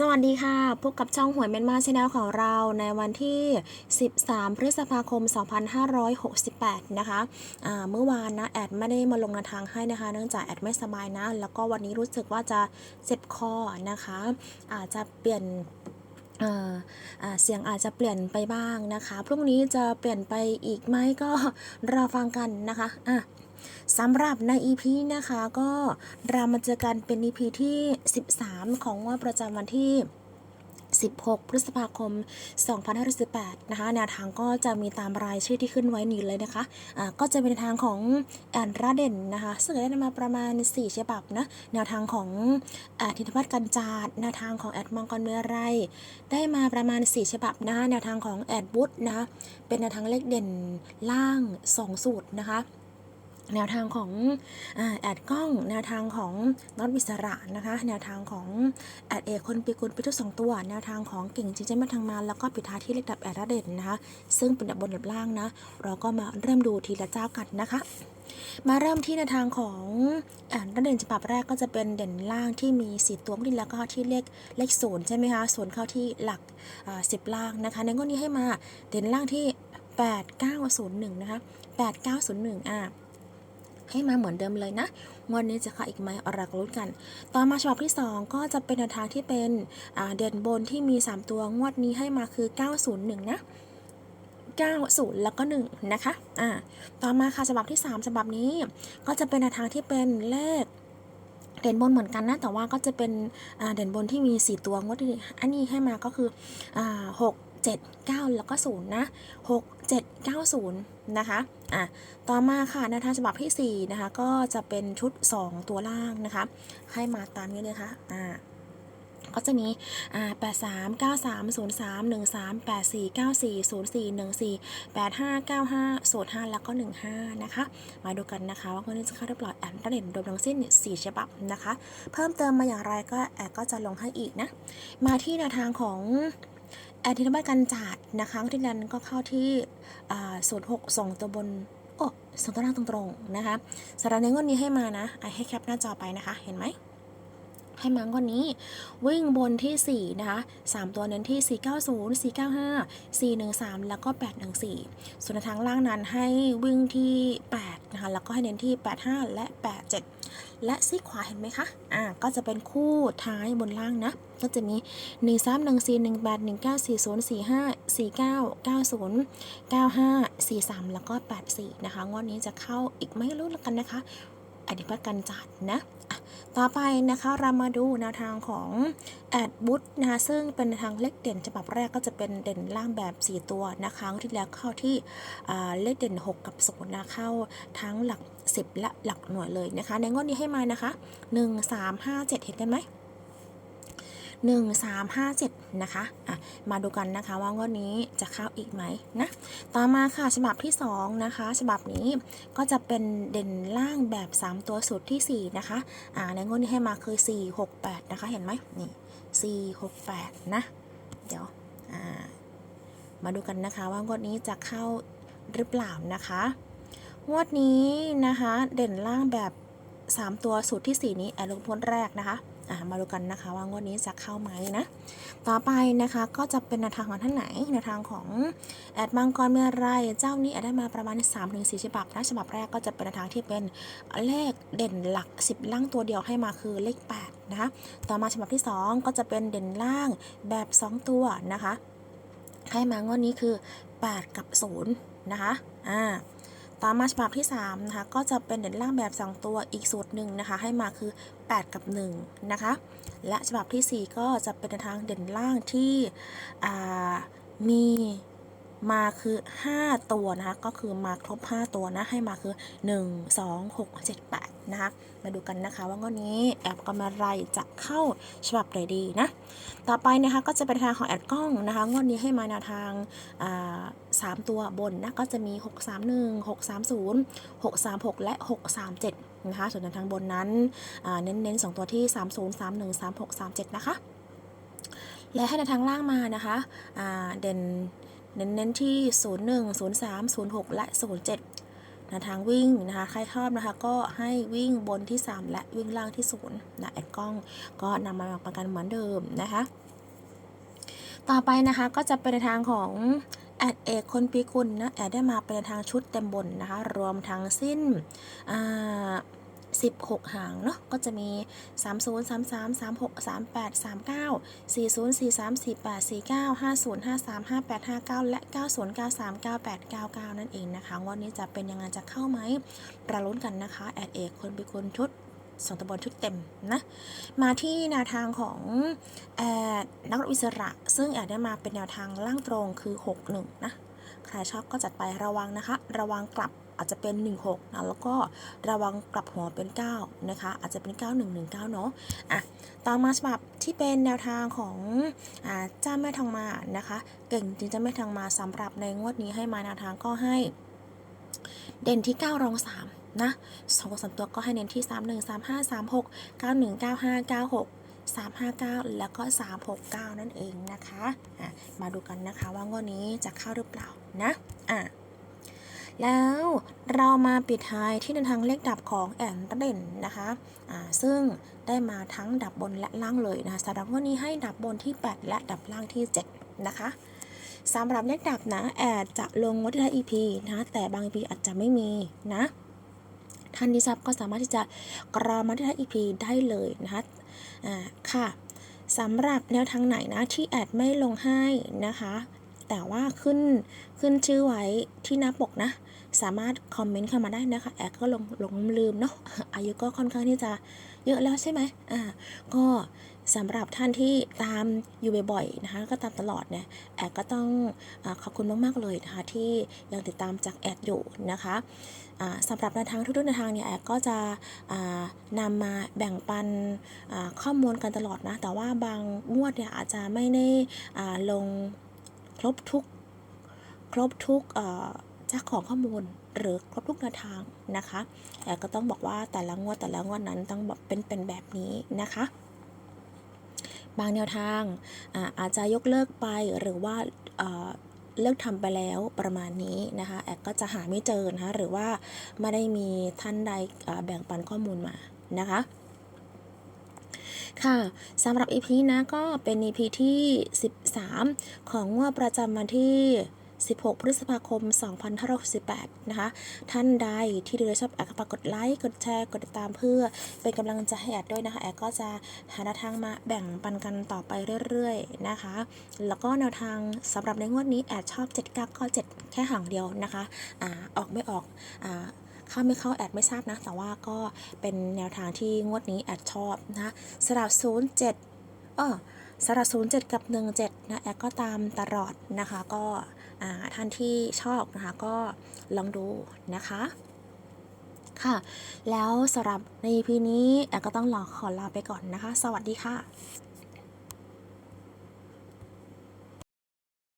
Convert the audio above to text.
สวัสดีค่ะ พบกับช่องหวยเมนมาชแนลของเราในวันที่ 13 พฤษภาคม 2568 นะคะอ่าเมื่อวานนะแอดไม่ได้มาลงนวทางให้นะคะ เนื่องจากแอดไม่สบายนะ แล้วก็วันนี้รู้สึกว่าจะเจ็บคอนะคะ อาจจะเปลี่ยนเสียงอาจจะเปลี่ยนไปบ้างนะคะ พรุ่งนี้จะเปลี่ยนไปอีกไหมก็รอฟังกันนะคะอะ สำหรับใน EP นะคะก็เรามาเจอกันเป็น EP ที่ 13 ของงวดประจำวันที่ 16 พฤษภาคม 2518 นะคะ แนวทางก็จะมีตามรายชื่อที่ขึ้นไว้นี้เลยนะคะอ่าก็จะเป็นทางของแอนราเด่นนะคะ ซึ่งได้มาประมาณ 4 ฉบับนะ แนวทางของอธินพัฒน์กันจาด แนวทางของแอดมังกรเมื่อไร ได้มาประมาณ 4 ฉบับนะคะแนวทางของแอดบุ๊นะคะเป็นแนวทางเลขเด่นล่าง 2 สูตรนะคะ แนวทางของอแอดกล้อง แนวทางของน็อตวิสระนะคะ แนวทางของแอดเอกคนปีกุลปีทุสองตัว แนวทางของเก่งจริงใจมาทางมาแล้วก็ปิดท้ายที่เลขดับแอดระเด่นนะคะ ซึ่งเป็นดับบนดับล่างนะ เราก็มาเริ่มดูทีละเจ้ากันนะคะ มาเริ่มที่แนวทางของแอดระเด่นฉบับแรกก็จะเป็นเด่นล่างที่มีสีตัวที่แล้วก็ที่เลขเลขศูนย์ใช่ไหมคะศูนย์เข้าที่หลักสิบล่างนะคะ ในงวดนี้ให้มาเด่นล่างที่ 8901 นะคะ 8901อะ ให้มาเหมือนเดิมเลยนะงวดนี้จะเข้าอีกไหมเราก็ลุ้นกัน ต่อมาฉบับที่ 2 ก็จะเป็นแนวทางที่เป็นเด่นบนที่มี 3 ตัวงวดนี้ให้มาคือ 901 นะ90 แล้วก็ 1 นะคะ อ่า ต่อมาค่ะฉบับที่ 3 ฉบับนี้ ก็จะเป็นแนวทางที่เป็นเลขเด่นบนเหมือนกันนะ แต่ว่าก็จะเป็นเด่นบนที่มี 4 ตัวงวดอันนี้ให้มาก็คืออ6 7 9 แล้วก็ 0 นะ 6 7 9 0 นะคะอะต่อมาค่ะแนวทางฉบับที่4นะคะก็จะเป็นชุด 2 ตัวล่างนะคะ ให้มาตามนี้เลยค่ะอ่าก็จะมีอ่า83 93 03 13 84 94 04 14 85 95 05แล้วก็15นะคะ มาดูกันนะคะ ว่าวันนี้จะเข้าเรียบร้อยแอนด์เด่นรวมทั้งสิ้น4ฉบับนะคะ เพิ่มเติมมาอย่างไรก็แอดก็จะลงให้อีกนะ มาที่แนวทางของ แอดทินบัตกันจาดนะคะที่นั้นก็เข้าที่ศูนย์หกสองตัวบน โอ้สองตัวล่างตรงๆนะคะสาระในงวดนี้ให้มานะไอให้แคปหน้าจอไปนะคะ เห็นไหม ให้มางวดนี้ วิ่งบนที่ 4 นะคะ3ตัวเน้นที่ 490 495 413 แล้วก็ 814 ส่วนในทางล่างนั้นให้วิ่งที่ 8 นะคะ แล้วก็ให้เน้นที่ 85 และ 87 และซีขวาเห็นไหมคะ อ่า ก็จะเป็นคู่ท้ายบนล่างนะ ก็จะมี 1 3 1 4 1 8 1 9 4 0 4 5 4 9 9 0 95 43 แล้วก็ 84 นะคะ งวดนี้จะเข้าอีกไม่รู้แล้วกันนะคะอธิพัฒน์กันจัดนะ ต่อไปนะคะเรามาดูแนวทางของแอดบุ๊นะคะซึ่งเป็นทางเลขเด่นฉบับแรกก็จะเป็นเด่นล่างแบบ 4 ตัวนะคะที่แล้วเข้าที่เลขเด่น 6 กับ0นะเข้าทั้งหลัก 10 และหลักหน่วยเลยนะคะ ในงวดนี้ให้มานะคะ 1 3 5 7 เห็นกันไหม 1 3 5 7 นะคะ อะ มาดูกันนะคะว่างวดนี้จะเข้าอีกไหมนะ ต่อมาค่ะฉบับที่ 2 นะคะ ฉบับนี้ก็จะเป็นเด่นล่างแบบ 3 ตัวสุดที่ 4 นะคะ อ่า ในงวดนี้ให้มาคือ 4 6 8 นะคะ เห็นไหมนี่4 6 8 นะ เดี๋ยว อ่า มาดูกันนะคะว่างวดนี้จะเข้าหรือเปล่านะคะ งวดนี้นะคะ เด่นล่างแบบ 3 ตัวสูตรที่ 4 นี้แอดลงทวนแรกนะคะ มาดูกันนะคะว่างวดนี้จะเข้าไหมนะ ต่อไปนะคะก็จะเป็นแนวทางของท่านไหนแนวทางของแอดมังกรเมื่อไรเจ้านี้แอดได้มาประมาณ 3-4ฉบับนะฉบับแรกก็จะเป็นแนวทางที่เป็นเลขเด่นหลัก 10 ล่างตัวเดียวให้มาคือเลข 8 นะคะ ต่อมาฉบับที่ 2 ก็จะเป็นเด่นล่างแบบ 2 ตัวนะคะให้มางวดนี้คือ 8 กับ 0 นะคะอ่า ตามมาฉบับที่3นะคะก็จะเป็นเด่นล่างแบบ 2 ตัวอีกสูตรหนึ่งนะคะให้มาคือ 8 กับ 1 นะคะ และฉบับทีสี่4 ก็จะเป็นทางเด่นล่างที่มี มาคือ 5 ตัวนะคะ ก็คือมาครบ 5 ตัวนะ ให้มาคือ 1 2 6 7 8 นะคะ มาดูกันนะคะ ว่างวดนี้แอปกำไรจะเข้าฉบับไหนดีนะ ต่อไปนะคะก็จะเป็นทางของแอดกล้องนะคะ งวดนี้ให้มาแนวทางาสามตัวบนนะ ก็จะมี 631 630 636 และ 637 นะคะ ส่วนแนวทางบนนั้นเน้นๆ 2 ตัวที่ 30 31 36 37 นะคะและให้ในทางล่างมานะคะ เด่น เน้นๆที่ 01 03 06 และ 07นวทางวิ่งนะคะใครชอบนะคะก็ให้วิ่งบนที่ 3 และวิ่งล่างที่0นะแอดกล้องก็นำมาประกันเหมือนเดิมนะคะ ต่อไปนะคะก็จะเป็นในทางของแอดเอกคนปีกุลนะแอดได้มาเป็นในทางชุดเต็มบนนะคะรวมทั้งสิ้นอ่า 16 หางเนาะก็จะมี 30 33 36 38 39 40 43 48 49 50 53 58 59 และ 90 93 98 99 นั่นเองนะคะวันนี้จะเป็นยังไงจะเข้าไหมประลุ้นกันนะคะแอดเอกคนไปีกุลชุดสองตะบนชุดเต็มนะ มาที่แนวทางของแอดนักอิสระ ซึ่งแอดได้มาเป็นแนวทางล่างตรงคือ 61 นะ ใครชอบก็จัดไประวังนะคะ ระวังกลับ อาจจะเป็น 16นะแล้วก็ระวังกลับหัวเป็น 9 นะคะ อาจจะเป็น 9119 เนาะอะต่อมาฉบับที่เป็นแนวทางของอ่าเจ้าแม่ทองมานะคะ เก่งจริงเจ้าแม่ทองมาสำหรับในงวดนี้ให้มาแนวทางก็ให้ เด่นที่ 9 รอง 3 นะสองสามตัวก็ให้เน้นที่ 3 1 3 5 3 6 9 1 9 5 9 6 359 แล้วก็ 369 นั่นเองนะคะอะมาดูกันนะคะว่างวดนี้จะเข้าหรือเปล่านะอะ แล้วเรามาปิดท้ายที่ในทางเลขดับของแอนเด่นนะคะอ่าซึ่งได้มาทั้งดับบนและล่างเลยนะคะสำหรับวดนี้ให้ดับบนที่ 8 และดับล่างที่ 7 นะคะสำหรับเลขดับนะแอดจะลงวัตถุ EP นะแต่บาง EP อาจจะไม่มีนะท่านที่ทราบก็สามารถที่จะกรอมาที่ท้าย EP ได้เลยนะคะอ่าค่ะสำหรับแนวทางไหนนะที่แอดไม่ลงให้นะคะ แต่ว่าขึ้นขึ้นชื่อไว้ที่หน้าปกนะ สามารถคอมเมนต์เข้ามาได้นะคะ แอดก็ลงลงลืมเนาะอายุก็ค่อนข้างที่จะเยอะแล้วใช่ไหมอ่าก็สำหรับท่านที่ตามอยู่บ่อยๆนะคะ ก็ตามตลอดเนี่ยแอดก็ต้องอขอบคุณมากๆเลยนะคะ ที่ยังติดตามจากแอดอยู่นะคะสำหรับแนวทางทุกๆแนวทางเนี่ยแอดก็จะนำมาแบ่งปันข้อมูลกันตลอดนะ แต่ว่าบางงวดเนี่ยอาจจะไม่ได้ลง ครบทุกครบทุกเอ่อเจ้าของข้อมูลหรือครบทุกแนวทางนะคะแต่ก็ต้องบอกว่าแต่ละงวดแต่ละงวดนั้นต้องแบบเป็นเป็นแบบนี้นะคะ บางแนวทางอาอาจจะยกเลิกไปหรือว่าเอ่อเลิกทำไปแล้วประมาณนี้นะคะแอดก็จะหาไม่เจอนะคะหรือว่าไม่ได้มีท่านใดแบ่งปันข้อมูลมานะคะ ค่ะสำหรับ EP นะก็เป็น EP ที่ 13 ของงวดประจำวันที่ 16 พฤษภาคม 2568 นะคะ ท่านใดที่ดูแลชอบแอดก็ฝากกดไลค์ กดแชร์ กดติดตามเพื่อเป็นกำลังใจให้แอดด้วยนะคะ แอดก็จะหาแนวทางมาแบ่งปันกันต่อไปเรื่อยๆ นะคะ แล้วก็แนวทางสำหรับในงวดนี้แอดชอบ 7 9ก็7แค่ห่างเดียวนะคะ อ่า ออกไม่ออก อ่า เข้าไม่เข้าแอดไม่ทราบนะ แต่ว่าก็เป็นแนวทางที่งวดนี้แอดชอบนะสลับ07เออสลับ07 กับ 17 นะแอดก็ตามตลอดนะคะ ก็ท่านที่ชอบนะคะก็ลองดูนะคะค่ะ แล้วสำหรับใน EP นี้แอดก็ต้องลาขอลาไปก่อนนะคะ สวัสดีค่ะ